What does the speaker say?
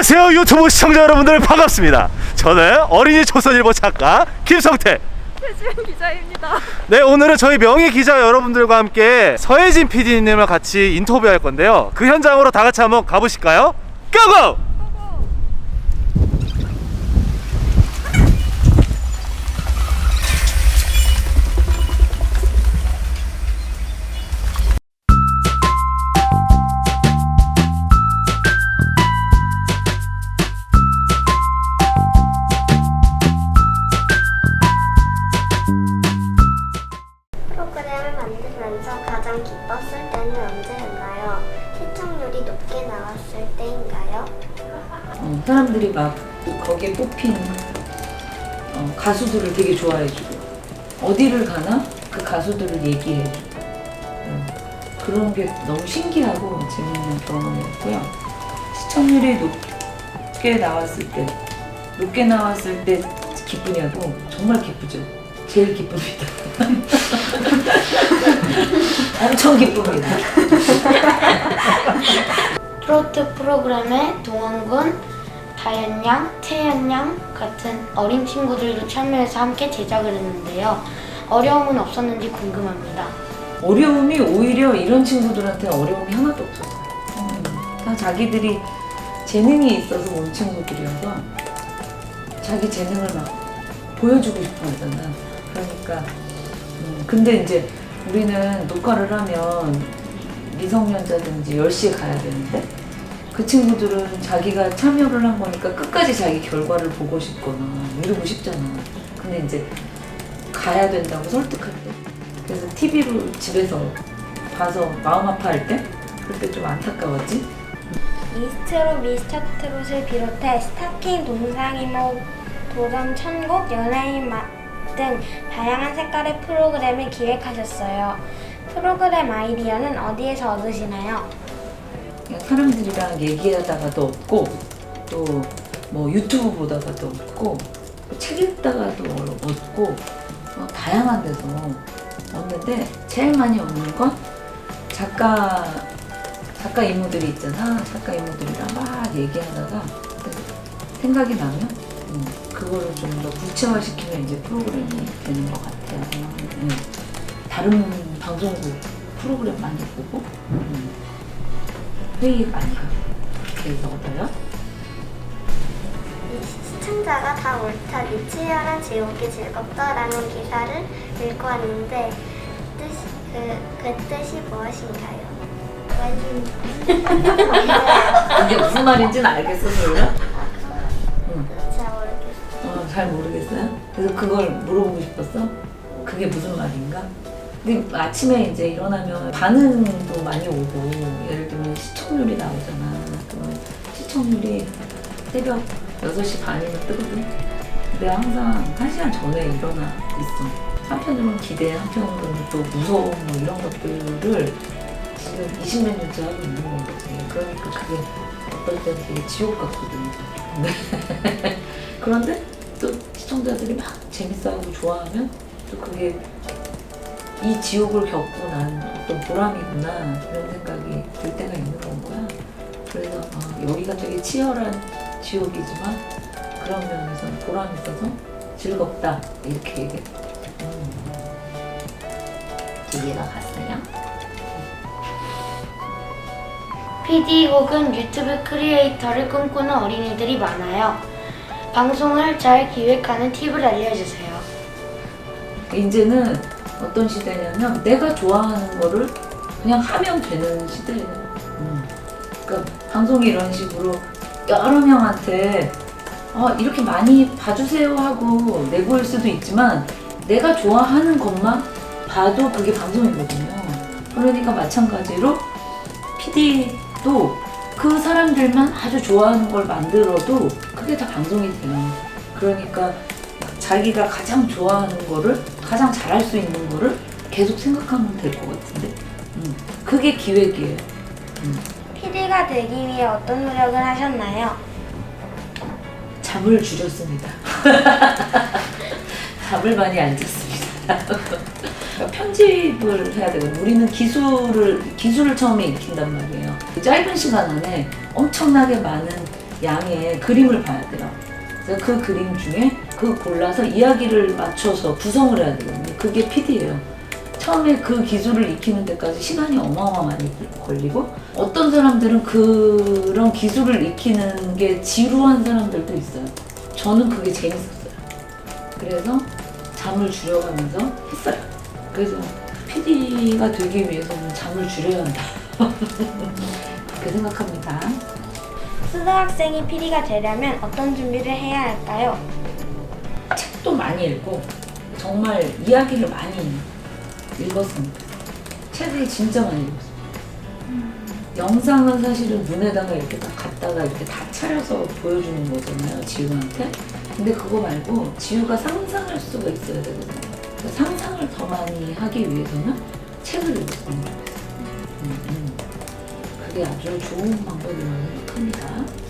안녕하세요 유튜브 시청자 여러분들 반갑습니다 저는 어린이 조선일보 작가 김성태 최지은 기자입니다. 네 오늘은 저희 명예 기자 여러분들과 함께 서혜진 PD님을 같이 인터뷰할 건데요 그 현장으로 다 같이 한번 가보실까요? 고고! 사람들이 막 거기에 뽑힌 어, 가수들을 되게 좋아해주고 어디를 가나 그 가수들을 얘기해주고 음, 그런 게 너무 신기하고 재밌는 경험이었고요. 시청률이 높게 나왔을 때 높게 나왔을 때 기쁘냐고 정말 기쁘죠. 제일 기쁩니다. 엄청 기쁩니다. 트로트 프로그램에 동원군, 다현 양, 태연 양 같은 어린 친구들도 참여해서 함께 제작을 했는데요. 어려움은 없었는지 궁금합니다. 어려움이 오히려 이런 친구들한테 어려움이 하나도 없었어요. 음, 다 자기들이 재능이 있어서 온 친구들이어서 자기 재능을 막 보여주고 싶어 하잖아. 그러니까, 음, 근데 이제 우리는 녹화를 하면 미성년자든지 10시에 가야 되는데 그 친구들은 자기가 참여를 한 거니까 끝까지 자기 결과를 보고 싶거나 이러고 싶잖아. 근데 이제 가야 된다고 설득할 때 그래서 TV로 집에서 봐서 마음 아파할 때 그때 좀 안타까웠지. 미스트롯, 미스터트롯을 비롯해 스타킹, 동상이모, 도전 천국, 연예인 맛 등 다양한 색깔의 프로그램을 기획하셨어요. 프로그램 아이디어는 어디에서 얻으시나요? 그냥 사람들이랑 얘기하다가도 없고 또 뭐 유튜브 보다가도 없고 또책 읽다가도 얻고 어, 다양한 데서 얻는데 제일 많이 얻는 건 작가 작가 이모들이 있잖아 작가 이모들이랑 막 얘기하다가 생각이 나면 음, 그거를 좀 더 구체화시키면 이제 프로그램이 되는 것 같아요. 음. 다른 방송국 프로그램 많이 보고 음. 회의 많이 해서 얻어요. 이 시청자가 다 옳다 이 치열한 지옥이 즐겁다라는 기사를 읽고 왔는데 뜻이, 그, 그 뜻이 무엇인가요? 이게 무슨 말인지는 알겠어, 몰라? 응. 잘 모르겠어요. 어, 잘 모르겠어요. 그래서 그걸 물어보고 싶었어. 그게 무슨 말인가? 근데 아침에 이제 일어나면 반응도 많이 오고 시청률이 나오잖아. 시청률이 새벽 6시 반이면 뜨거든. 근데 항상 1시간 전에 일어나 있어. 한편으로는 기대, 한편으로는 또 무서움 뭐 이런 것들을 지금 20몇 년째 하고 있는 건 거지. 그러니까 그게 어떨 때는 되게 지옥 같거든. 네. 그런데 또 시청자들이 막 재밌어하고 좋아하면 또 그게 이 지옥을 겪고 난 어떤 보람이구나 이런 생각이 들 때가 있는 건 거야. 그래서 아, 여기가 되게 치열한 지옥이지만 그런 면에서는 보람 있어서 즐겁다 이렇게 얘기해. 음. 이해가 갔어요? PD 혹은 유튜브 크리에이터를 꿈꾸는 어린이들이 많아요. 방송을 잘 기획하는 팁을 알려주세요. 이제는 어떤 시대냐면 내가 좋아하는 거를 그냥 하면 되는 시대예요. 음. 그러니까 방송이 이런 식으로 여러 명한테 아, 이렇게 많이 봐주세요 하고 내보일 수도 있지만 내가 좋아하는 것만 봐도 그게 방송이거든요. 그러니까 마찬가지로 PD도 그 사람들만 아주 좋아하는 걸 만들어도 그게 다 방송이 돼요. 그러니까 자기가 가장 좋아하는 거를 가장 잘할 수 있는 거를 계속 생각하면 될 것 같은데? 음, 그게 기획이에요. PD가 되기 위해 어떤 노력을 하셨나요? 잠을 줄였습니다. 잠을 많이 안 잤습니다. 편집을 해야 되거든요. 우리는 기술을 기술을 처음에 익힌단 말이에요. 그 짧은 시간 안에 엄청나게 많은 양의 그림을 봐야 돼요. 그래서 그 그림 중에 그 골라서 이야기를 맞춰서 구성을 해야 되거든요. 그게 PD예요. 처음에 그 기술을 익히는 데까지 시간이 어마어마하게 걸리고 어떤 사람들은 그런 기술을 익히는 게 지루한 사람들도 있어요. 저는 그게 재밌었어요. 그래서 잠을 줄여가면서 했어요. 그래서 PD가 되기 위해서는 잠을 줄여야 한다. 그렇게 생각합니다. 수도학생이 PD가 되려면 어떤 준비를 해야 할까요? 많이 읽고 정말 이야기를 많이 읽었습니다. 책을 진짜 많이 읽었어요. 영상은 사실은 눈에다가 이렇게 딱 갖다가 이렇게 다 차려서 보여주는 거잖아요, 지우한테. 근데 그거 말고 지우가 상상할 수가 있어야 되거든요. 그러니까 상상을 더 많이 하기 위해서는 책을 읽었으면 좋겠어요. 음, 음. 그게 아주 좋은 방법이라고